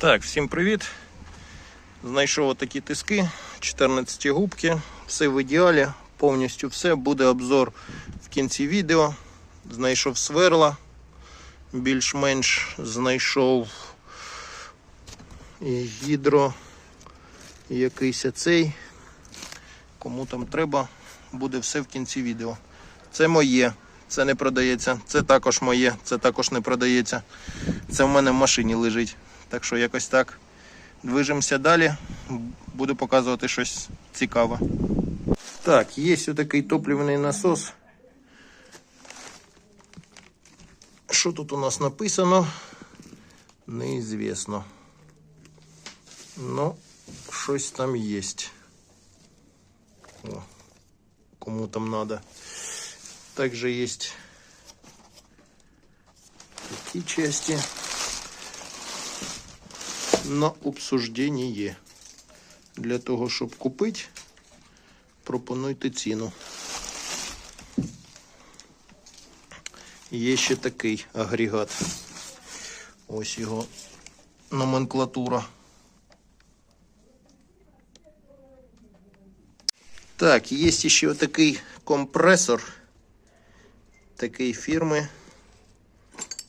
Так, всім привіт. Знайшов такі тиски, 14 губки, все в ідеалі, повністю все. Буде обзор в кінці відео. Знайшов сверла, більш-менш знайшов гідро, якийсь цей. Кому там треба, буде все в кінці відео. Це моє, це не продається, це також моє, це також не продається. Це в мене в машині лежить. Так що якось так. Движемося далі. Буду показувати щось цікаве. Так, є такий топливний насос. Що тут у нас написано? Неізвісно. Ну, щось там є. О, кому там надо. Также есть такие части На обсуждение. Для того, щоб купити, пропонуйте ціну. Є ще такий агрегат. Ось його номенклатура. Так, є ще такий компресор такої фірми.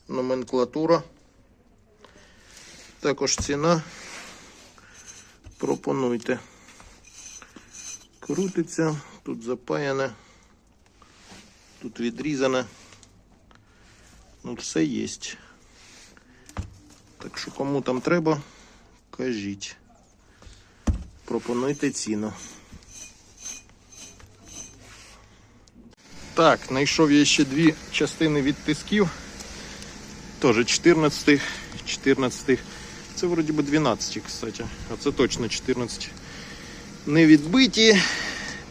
Номенклатура. Також ціна. Пропонуйте. Крутиться, тут запаяне, тут відрізане. Ну, все є. Так що кому там треба, кажіть. Пропонуйте ціну. Так, знайшов я ще дві частини від тисків. Теж 14, 14. Це вроді би 12, кстати. А це точно 14. Не відбиті,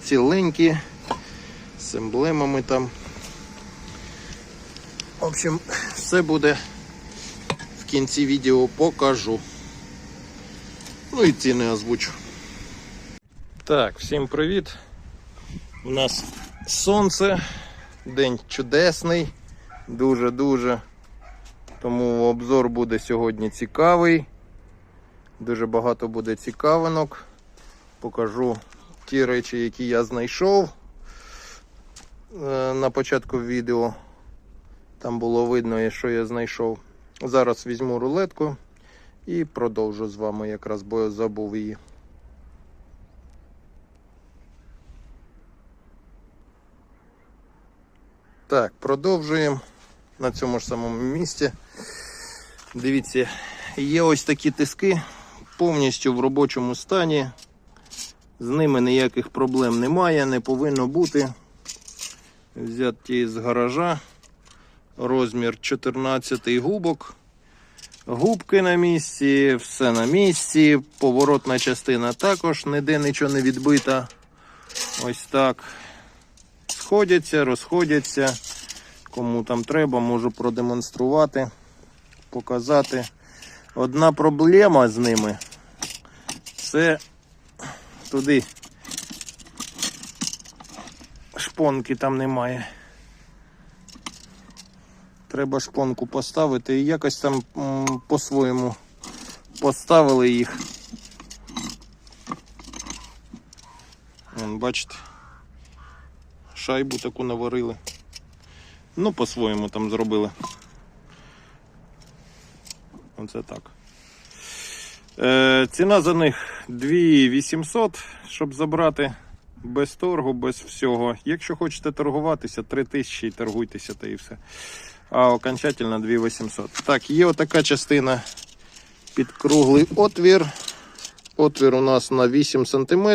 ціленькі, з емблемами там. В общем, все буде в кінці відео покажу. Ну і ціни озвучу. Так, всім привіт. У нас сонце, день чудесний, дуже-дуже. Тому обзор буде сьогодні цікавий. Дуже багато буде цікавинок. Покажу ті речі, які я знайшов е, на початку відео. Там було видно, що я знайшов. Зараз візьму рулетку і продовжу з вами якраз, бо я забув її. Так, продовжуємо на цьому ж самому місці. Дивіться, є ось такі тиски повністю в робочому стані. З ними ніяких проблем немає, не повинно бути. Взяті з гаража. Розмір 14 губок. Губки на місці, все на місці. Поворотна частина також, ніде нічого не відбита. Ось так. Сходяться, розходяться. Кому там треба, можу продемонструвати, показати. Одна проблема з ними це туди шпонки там немає. Треба шпонку поставити і якось там по-своєму поставили їх. Вон, бачите, шайбу таку наварили. Ну, по-своєму там зробили. Оце так. Е, ціна за них 2800, щоб забрати без торгу, без всього. Якщо хочете торгуватися, 3000 і торгуйтеся та і все. А окончательно 2800. Так, є отака частина під круглий отвір. Отвір у нас на 8 см.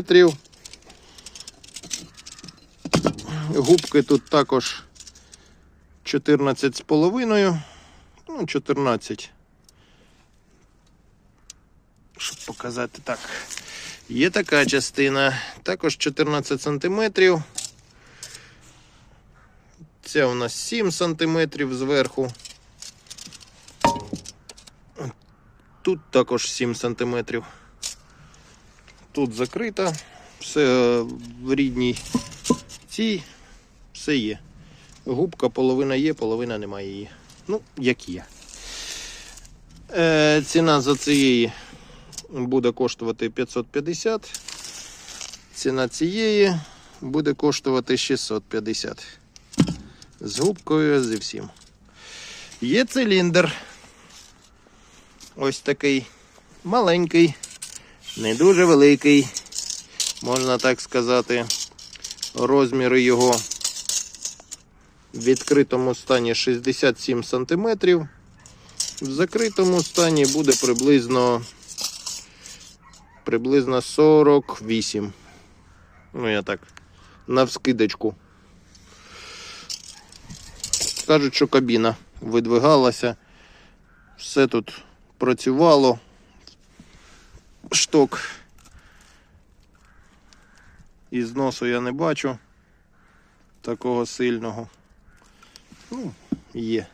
Губки тут також 14 з половиною. Ну, 14. Щоб показати так. Є така частина, також 14 сантиметрів. Ця у нас 7 сантиметрів зверху. Тут також 7 сантиметрів. Тут закрита, все в рідній цій, все є. Губка половина є, половина немає її. Ну, як є. Е, ціна за цієї буде коштувати 550. Ціна цієї буде коштувати 650. З губкою, зі всім. Є циліндр. Ось такий маленький, не дуже великий, можна так сказати. Розміри його в відкритому стані 67 см. В закритому стані буде приблизно приблизно 48. Ну, я так, навскидочку. Кажуть, що кабіна видвигалася. Все тут працювало. Шток. І зносу я не бачу такого сильного. Ну, є.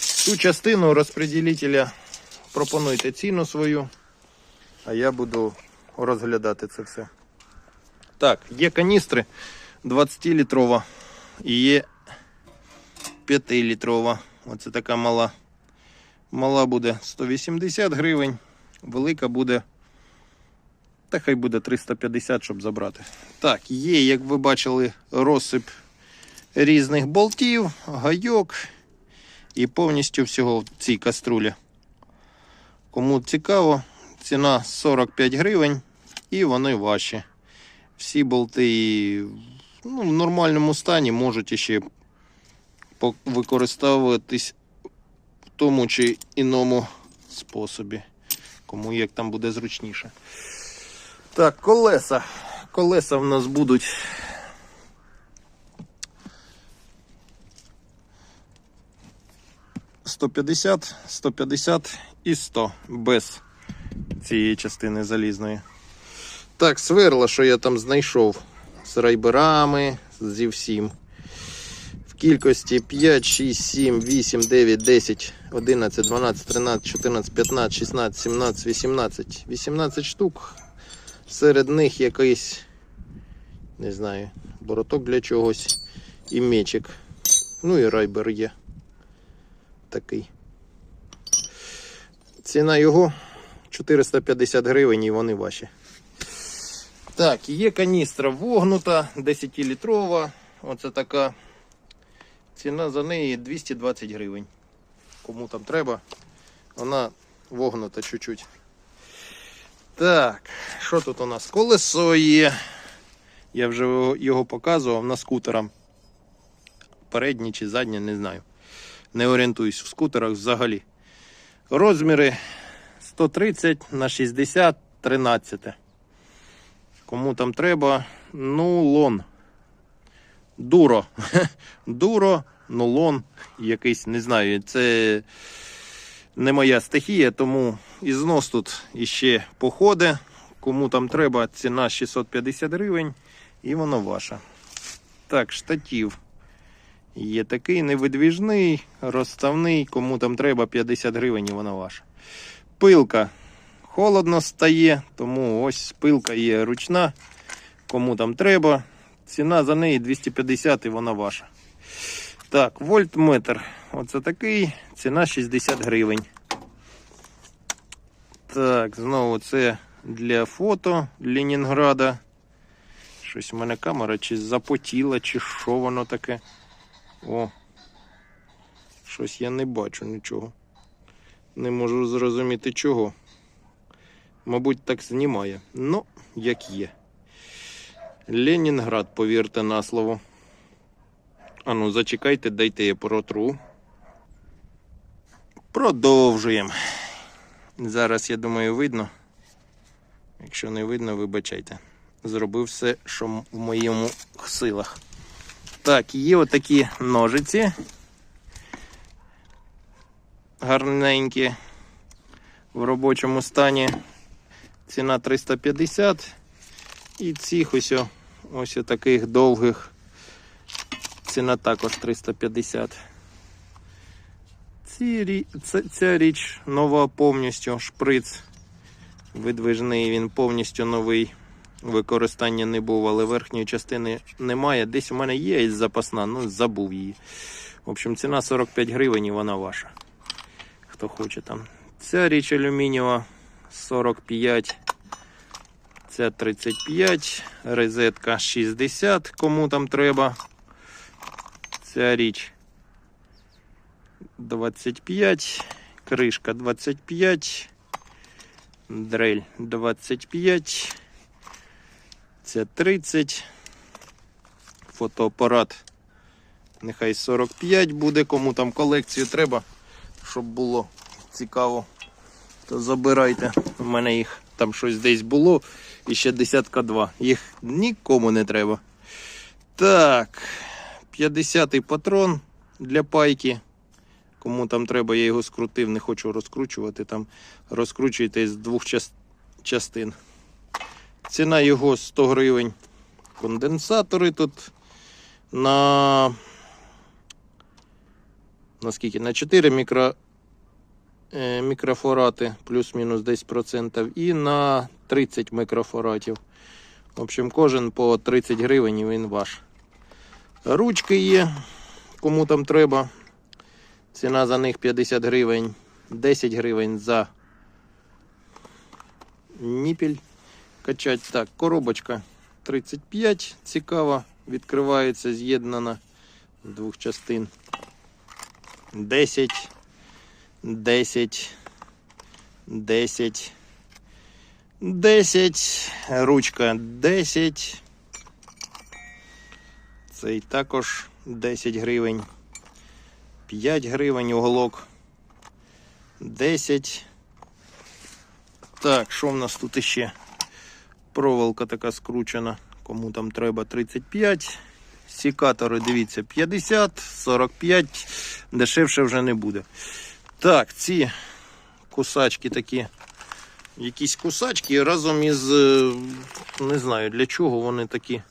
Цю частину розподілителя пропонуйте ціну свою, а я буду розглядати це все. Так, є каністри 20-літрова і є 5-літрова. Оце така мала. Мала буде 180 гривень, велика буде. Та хай буде 350, щоб забрати. Так, є, як ви бачили, розсип різних болтів, гайок і повністю всього в цій каструлі. Кому цікаво, ціна 45 гривень і вони ваші. Всі болти ну, в нормальному стані можуть ще використовуватись в тому чи іному способі. Кому як там буде зручніше. Так, колеса. Колеса в нас будуть. «150, 150 і 100 без цієї частини залізної. Так, сверла, що я там знайшов з райберами, зі всім. В кількості 5, 6, 7, 8, 9, 10, 11, 12, 13, 14, 15, 16, 17, 18. 18 штук. Серед них якийсь, не знаю, бороток для чогось і мечик. Ну і райбер є. Такий. Ціна його 450 гривень і вони ваші. Так, є каністра вогнута, 10-літрова. Оце така. Ціна за неї 220 гривень. Кому там треба, вона вогнута чуть-чуть. Так, що тут у нас? Колесо є. Я вже його- показував на скутера. Переднє чи заднє, не знаю. Не орієнтуюсь в скутерах взагалі. Розміри 130 на 60 13. Кому там треба, ну лон. Дуро. Дуро, нулон, якийсь, не знаю, це не моя стихія, тому і знос тут іще походить. Кому там треба, ціна 650 гривень і воно ваша. Так, штатів. Є такий невидвіжний, розставний, кому там треба 50 гривень і вона ваша. Пилка. Холодно стає, тому ось пилка є ручна. Кому там треба. Ціна за неї 250 і вона ваша. Так, вольтметр. Оце такий. Ціна 60 гривень. Так, знову це для фото Ленінграда. Щось у мене камера чи запотіла, чи що воно таке. О. Щось я не бачу нічого. Не можу зрозуміти чого. Мабуть, так знімає. Ну, як є. Ленінград, повірте на слово. Ану, зачекайте, дайте я протру. Продовжуємо. Зараз, я думаю, видно. Якщо не видно, вибачайте. Зробив все, що в моєму силах. Так, є отакі ножиці. Гарненькі. В робочому стані. Ціна 350. І цих ось, ось таких довгих. Ціна також 350. Ці, це- ця річ нова повністю. Шприц видвижний, він повністю новий. Використання не був, але верхньої частини немає. Десь у мене є запасна, ну забув її. В общем, ціна 45 гривень і вона ваша. Хто хоче там. Ця річ алюмінієва 45. Ця 35. Розетка 60, кому там треба. Ця річ 25. Кришка 25. Дрель 25. Це 30. Фотоапарат. Нехай 45 буде, кому там колекцію треба, щоб було цікаво. То забирайте. У мене їх там щось десь було. І ще десятка два. Їх нікому не треба. Так. 50-й патрон для пайки. Кому там треба, я його скрутив, не хочу розкручувати. Там розкручуєте з двох частин. Ціна його 100 гривень. Конденсатори тут на. На скільки? На 4 мікро, е, мікрофорати, плюс-мінус 10%, і на 30 мікрофоратів. В общем, кожен по 30 гривень він ваш. Ручки є, кому там треба. Ціна за них 50 гривень, 10 гривень за ніпіль. Качать так, коробочка 35, цікава, відкривається, з'єднана з двох частин. 10, 10, 10, 10, ручка 10. Цей також 10 гривень. 5 гривень уголок. 10. Так, що в нас тут іще? Проволока така скручена. Кому там треба 35. Сікатори, дивіться, 50, 45. Дешевше вже не буде. Так, ці кусачки такі. Якісь кусачки разом із. е, Не знаю для чого вони такі.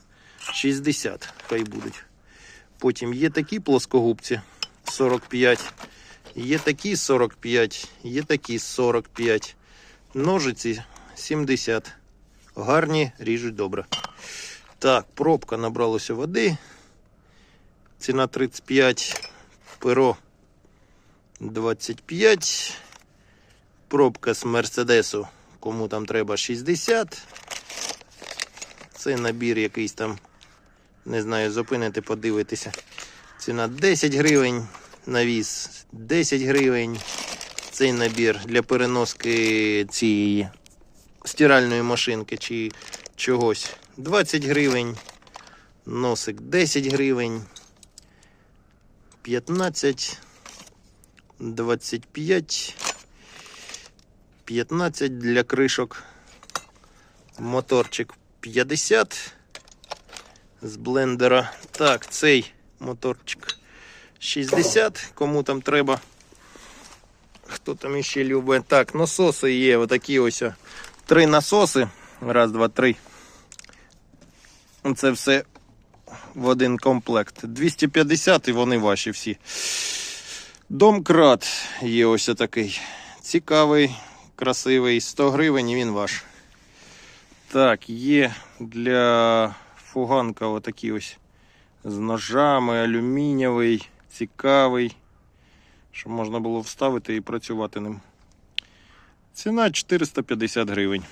60 хай будуть. Потім є такі плоскогубці 45. Є такі 45, є такі 45. Ножиці 70. Гарні, ріжуть добре. Так, пробка набралося води. Ціна 35. Перо 25. Пробка з Мерседесу. Кому там треба 60. Це набір якийсь там. Не знаю, зупините, подивитися. Ціна 10 гривень. Навіс 10 гривень. Цей набір для переноски цієї стиральної машинки чи чогось. 20 гривень. Носик 10 гривень. 15. 25. 15 для кришок. Моторчик 50 з блендера. Так, цей моторчик 60. Кому там треба. Хто там іще любить? Так, насоси є. Отакі ось. Три насоси. Раз, два, три. Це все в один комплект. 250 і вони ваші всі. Домкрат є ось такий. Цікавий, красивий. 100 гривень і він ваш. Так, є для фуганка отакий ось з ножами, алюмінієвий, цікавий. Щоб можна було вставити і працювати ним. Ціна 450 гривень.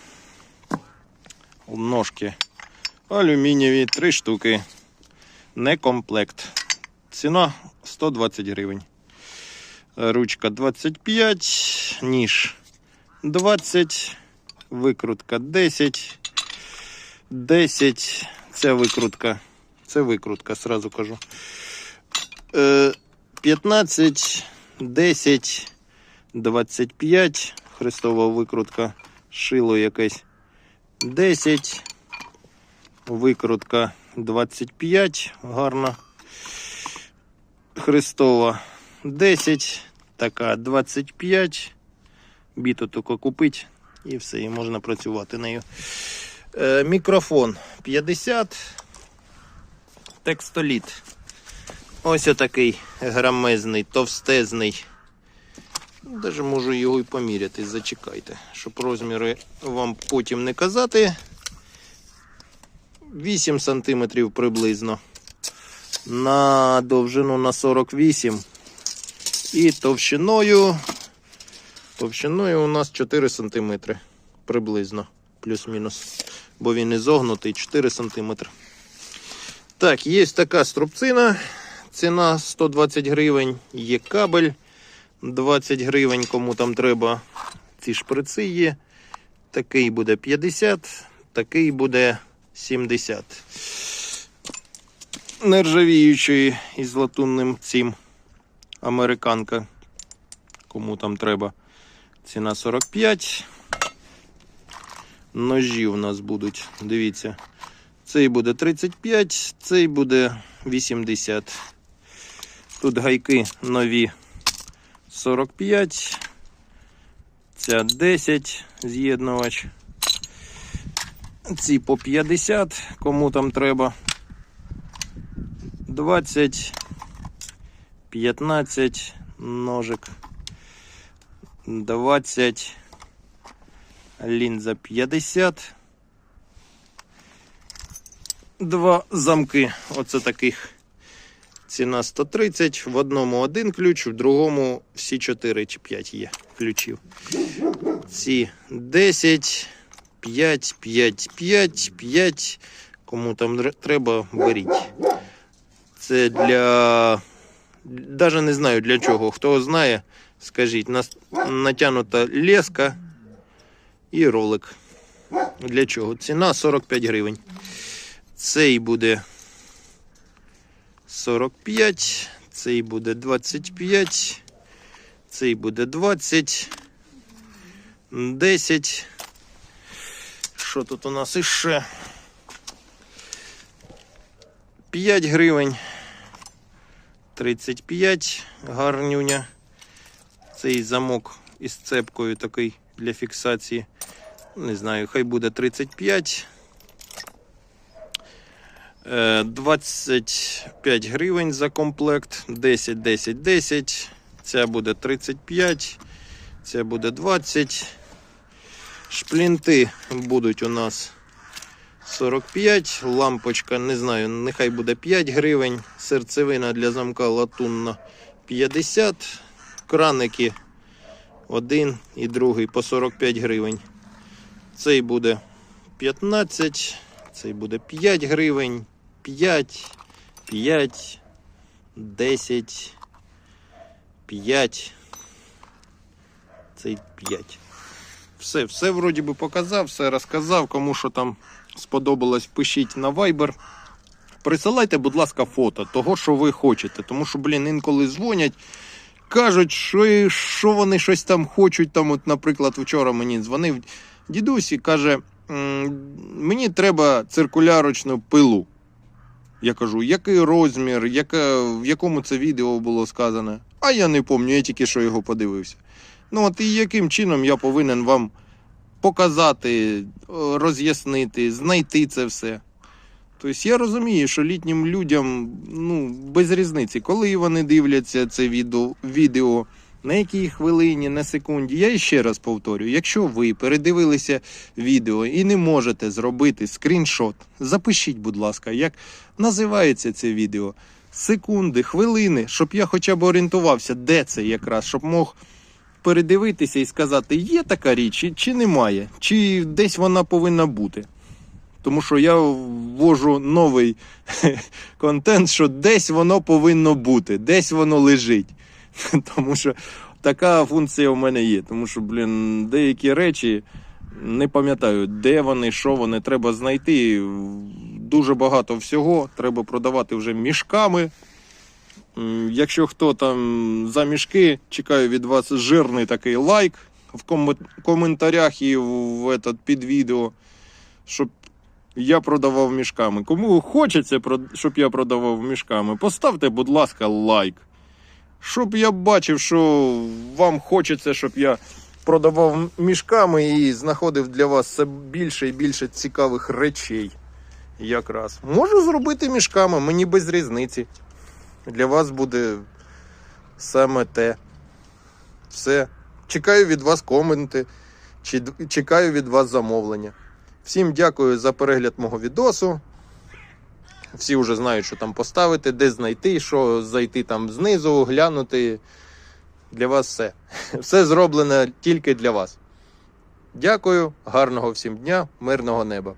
Ножки алюмінієві, 3 штуки. Не комплект. Ціна 120 гривень. Ручка 25, ніж 20, викрутка 10. 10. Це викрутка. Це викрутка, сразу кажу. Е, 15, 10, 25. Хрестова викрутка. Шило якесь. 10. Викрутка 25. Гарна. Хрестова 10. Така 25. Біту тільки купить і все, і можна працювати нею. Е, мікрофон 50. Текстоліт. Ось отакий грамезний, товстезний. Даже можу його і поміряти, зачекайте, щоб розміри вам потім не казати. 8 см приблизно. На довжину на 48 і товщиною Товщиною у нас 4 см приблизно, плюс-мінус. Бо він і зогнутий 4 см. Так, є така струбцина. Ціна 120 гривень. Є кабель 20 гривень, кому там треба. Ці шприци є. Такий буде 50, такий буде 70. Нержавіючий із латунним цим американка. Кому там треба. Ціна 45. Ножі у нас будуть, дивіться. Цей буде 35, цей буде 80. Тут гайки нові 45. Ця 10 з'єднувач. Ці по 50, кому там треба. 20, 15 ножик. 20. Лінза 50. Два замки. Оце таких. Ціна 130. В одному один ключ, в другому всі 4 чи 5 є ключів. Ці 10, 5, 5, 5, 5. Кому там треба, беріть. Це для. Даже не знаю для чого. Хто знає, скажіть. Нас... Натягнута леска і ролик. Для чого? Ціна 45 гривень. Цей буде 45, цей буде 25, цей буде 20, 10. Що тут у нас іще? 5 гривень. 35 гарнюня. Цей замок із цепкою такий для фіксації. Не знаю, хай буде 35. Е, 25 гривень за комплект. 10, 10, 10. Ця буде 35. Ця буде 20. Шплінти будуть у нас 45. Лампочка, не знаю, нехай буде 5 гривень. Серцевина для замка латунна 50. Краники один і другий по 45 гривень. Цей буде 15, цей буде 5 гривень, 5, 5, 10, 5, цей 5. Все, все вроді би показав, все розказав. Кому що там сподобалось, пишіть на Viber. Присилайте, будь ласка, фото того, що ви хочете. Тому що, блін, інколи дзвонять, кажуть, що, що вони щось там хочуть. Там, от, наприклад, вчора мені дзвонив дідусь і каже: мені треба циркулярочну пилу. Я кажу, який розмір, яка, в якому це відео було сказано. А я не пам'ятаю, я тільки що його подивився. Ну от і яким чином я повинен вам показати, роз'яснити, знайти це все. Тобто я розумію, що літнім людям ну, без різниці, коли вони дивляться це відео, відео на якій хвилині, на секунді. Я ще раз повторюю: якщо ви передивилися відео і не можете зробити скріншот, запишіть, будь ласка, як називається це відео. Секунди, хвилини, щоб я хоча б орієнтувався, де це якраз, щоб мог передивитися і сказати, є така річ, чи- немає, чи десь вона повинна бути. Тому що я ввожу новий контент, що десь воно повинно бути, десь воно лежить. Тому що така функція у мене є. Тому що, блін, деякі речі не пам'ятаю, де вони, що вони, треба знайти. Дуже багато всього. Треба продавати вже мішками. М, Якщо хто там за мішки, чекаю від вас жирний такий лайк в ком- коментарях і в этот, під відео, щоб я продавав мішками. Кому хочеться, щоб я продавав мішками, поставте, будь ласка, лайк. Щоб я бачив, що вам хочеться, щоб я продавав мішками і знаходив для вас все більше і більше цікавих речей. Якраз. Можу зробити мішками, мені без різниці. Для вас буде саме те. Все. Чекаю від вас коменти, чекаю від вас замовлення. Всім дякую за перегляд мого відосу. Всі вже знають, що там поставити, де знайти, що зайти там знизу, глянути. Для вас все. Все зроблено тільки для вас. Дякую, гарного всім дня, мирного неба.